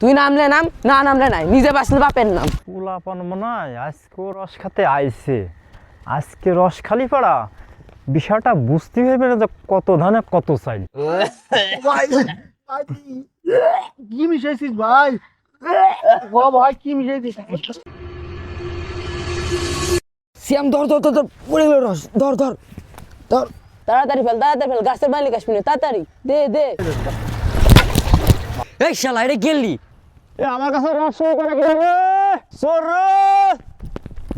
তুই নামলে নাম না নামলে নাই। নিজে বাঁচলে বাপের নাম। পোলাপান মনে হয় আজকে রস খাতে আইছে। আজকে রস খালি পাড়া বিষয়টা বুঝতে হবে না যে কত ধানে কত চাই কি মিশাইছিস ভাই? ও ভাই কি মিশাইছিস? সিয়াম ধর ধর ধর পড়ে গেল রস। ধর ধর ধর। তাড়াতাড়ি ফেল তাড়াতাড়ি ফেল গাছের মালিক আসবি না তাড়াতাড়ি। দে দে। এই শালা এটা গেলি। আমার কাছে রস শুরু করে গেল রে চোর রে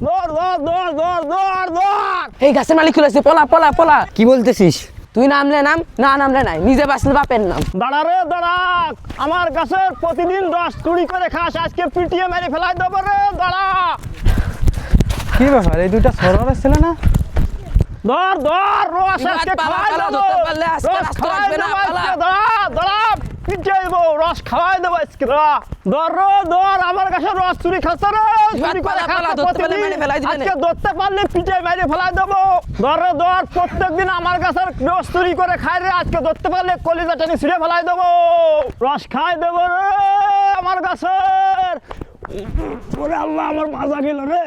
দৌড় দৌড় দৌড় দৌড় দৌড় দৌড় এই গাছের মালিক খুলেছে পলা পলা পলা। কি বলতেছিস? তুই নামলে নাম? না নামলে নাই। নিজে বাঁচলে বাপের নাম। দাঁড়া রে দাঁড়া! আমার গাছের প্রতিদিন রস চুরি করে খাস আজকে পিটিয়ে মেরে ফেলাই দেবো রে দাঁড়া! কি ব্যাপার? এই দুইটা সরর ছিল না? ধর ধর রস আজকে দেবো। রস খাওয়াই লাগবে না, দেবো পালা। আজকে দাঁড়া দাঁড়া পিটিয়ে দেবো রস খাওয়াই দেবো আজকে ধর রে ধর আমার কাছে রস চুরি খাচ্ছে রে চুরি করে আজকে ধরতে পারলে পিটিয়ে মেরে ফেলাই দেবো। ধর রে ধর প্রত্যেকদিন আমার কাছে রস চুরি করে খাই রে আজকে ধরতে পারলে কলিজা টেনে ছিঁড়ে ফেলাই দেবো। রস খাই দেবো রে আমার গাছের ওরে আল্লাহ আমার মাজা গেল রে।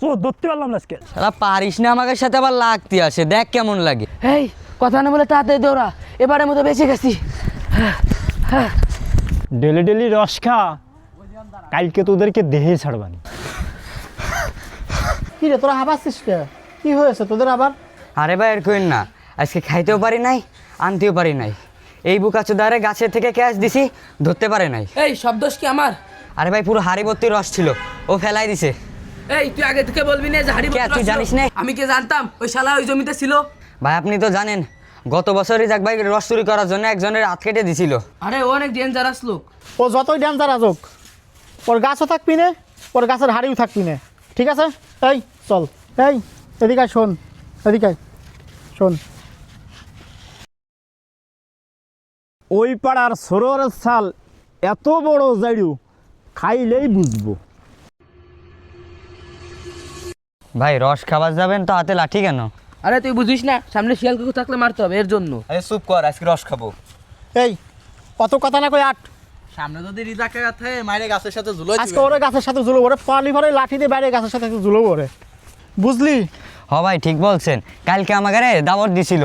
চোর ধরতে পারলাম না আজকে। শালা পারিস না আমাকে সাথে আবার লাগতে আসে। দেখ কেমন লাগে। এই কথা না বলে তাড়াতাড়ি দৌড়া। এবারের মতো বেঁচে গেছি। ডেলি ডেলি রস খা। কালকে তোদেরকে দেহে ছাড়বানি। কি রে তোরা হাবাচ্ছিস কে? কি হয়েছে তোদের আবার? আরে ভাই আর কইন না আজকে খাইতেও পারি নাই আনতেও পারি নাই। এই বুকাচো দ্বারে গাছের থেকে ক্যাশ দিছি ধরতে পারে নাই। এই সব দোষ কি আমার? আরে ভাই পুরো হাড়ি ভর্তি রস ছিল ও ফেলাই দিছে। এই তুই আগে থেকে বলবি না যে হাড়ি তুই? জানিস না? আমি কি জানতাম? ওই শালা ওই জমিতে ছিল? ভাই আপনি তো জানেন গত বছরই যাক ভাই রস চুরি করার জন্য একজনের হাত কেটে দিছিল। আরে ও অনেক ডেঞ্জারাস লোক। ও যতই ড্যান্সার আসুক ওর গাছও থাকবি না ওর গাছের হাড়িও থাকবি না। ঠিক আছে? এই চল। এই এদিকে আয়, শোন। এদিকে আয়, শোন। ওই পাড়ার সরোয়ারের সাল এত বড় জাইড়ু খাইলেই বুঝব। ভাই রস খাবার যাবেন তো হাতে লাঠি কেন? আরে তুই বুঝিস না সামনে শিয়াল কুকুর থাকলে মারতে হবে এর জন্য। আরে চুপ কর আজকে রস খাব। এই অত কথা না কই আট। সামনে যদি রিজাকে থাকে মায়ের গাছের সাথে ঝুলো আজকে ওরে গাছের সাথে ঝুলো ওরে পালি ভরে লাঠি দিয়ে বাইরে গাছের সাথে ঝুলো ওরে। বুঝলি? হ ভাই ঠিক বলছেন। কালকে আমাকে রে দাবর দিছিল।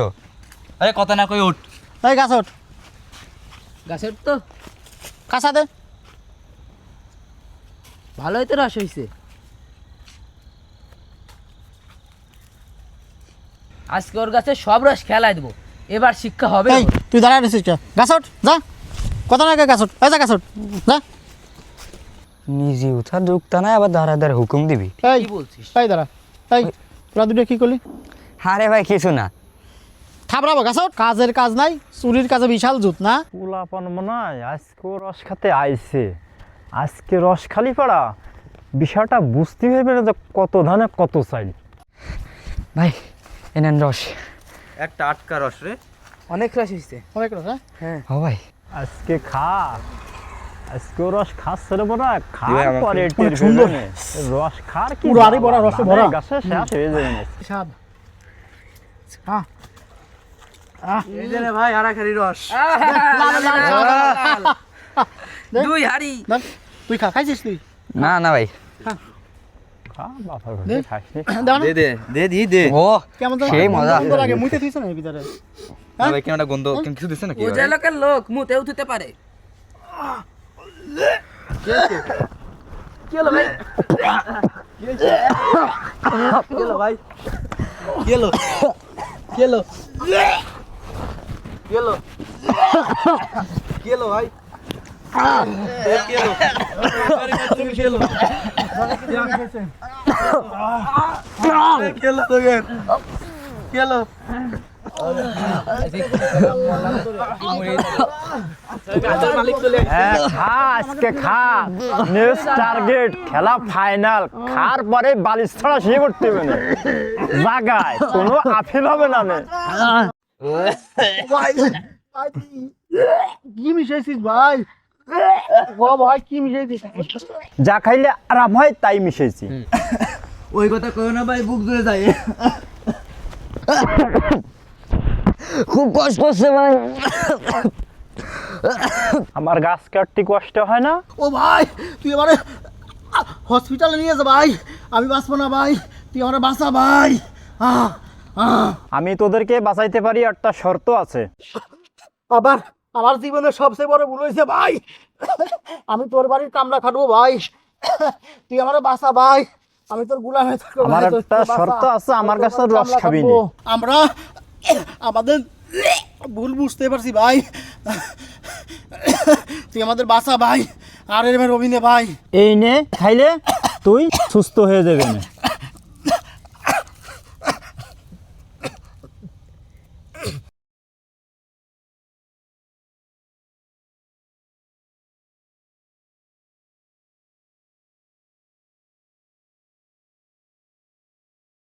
আরে কথা না কই উঠ। এই গাছ ওঠ। গাছের তো। কাঁচা দে। ভালোই তো রস হয়েছে আজকে ওর গাছে সব রস খেলাই দেবো। এবার শিক্ষা হবে তুই দাঁড়ায় রয়েছিস কে গাছ ওঠ যা। কথা না কে গাছ ওঠ এই যা গাছ ওঠ যা। নিজে উঠা ঢুকতা না আবার দাঁড়া দাঁড়া হুকুম দিবি। এই কি বলছিস? এই দাঁড়া এই তোরা দুটো কি করলি? আরে ভাই কিছু না। থাপড়াবো গাছ ওঠ কাজের কাজ নাই চুরির কাজে বিশাল জুত না? পোলাপান মনে হয় আজকে ও রস খাতে আইছে। আজকে রস খালি পাড়া বিষয়টা বুঝতে হবে না যে কত ধানে কত চাই ভাই এনেন রস। একটা আটকা রস রে। অনেক রস হয়েছে অনেক রস হ্যাঁ? হ ভাই। আজকে খা। আজকে রস খাচ্ছে রে বড়া। খার পরে টের সুন্দর। রস খার কি পুরো ভরা, জ্বালা, রসে ভরা। গাছে শেষ হয়ে যাবে না। স্বাদ। হ্যাঁ ভাই রস। দুই হাড়ি। তুই খা খাইছিস তুই? না না ভাই। ভাই গেলো হ্যাঁ, খা আজকে খা। নেক্সট টার্গেট খেলা ফাইনাল খার পরে বালিশ ছাড়া শুয়ে পড়তে হবে না। জাগায় কোনো আফিল হবে না কি মিশাইছিস ভাই? ভাই কি মিশাইছিস যা খাইলে আরাম হয় তাই মিশেছি। ওই কথা কই না ভাই বুক জুড়ে যায়। খুব কষ্ট হচ্ছে ভাই। আমার গাছ কাটতে কষ্ট হয় না? ও ভাই তুই আমারে হসপিটালে নিয়ে যা ভাই। আমি বাঁচবো না ভাই তুই আমারে বাঁচা ভাই। আমি তোদেরকে বাঁচাইতে পারি একটা শর্ত আছে। আবার আমার জীবনের সবচেয়ে বড় ভুল হয়েছে ভাই। আমি তোর বাড়ির কামড়া খাটবো ভাই। তুই আমার বাসা ভাই। আমি তোর গুলাম থাকব আমার একটা শর্ত আছে, আমার কাছে রস খাবি আমরা আমাদের ভুল বুঝতে পারছি ভাই। তুই আমাদের বাসা ভাই। আর এর রবিনে ভাই। এই নে খাইলে তুই সুস্থ হয়ে যাবে না।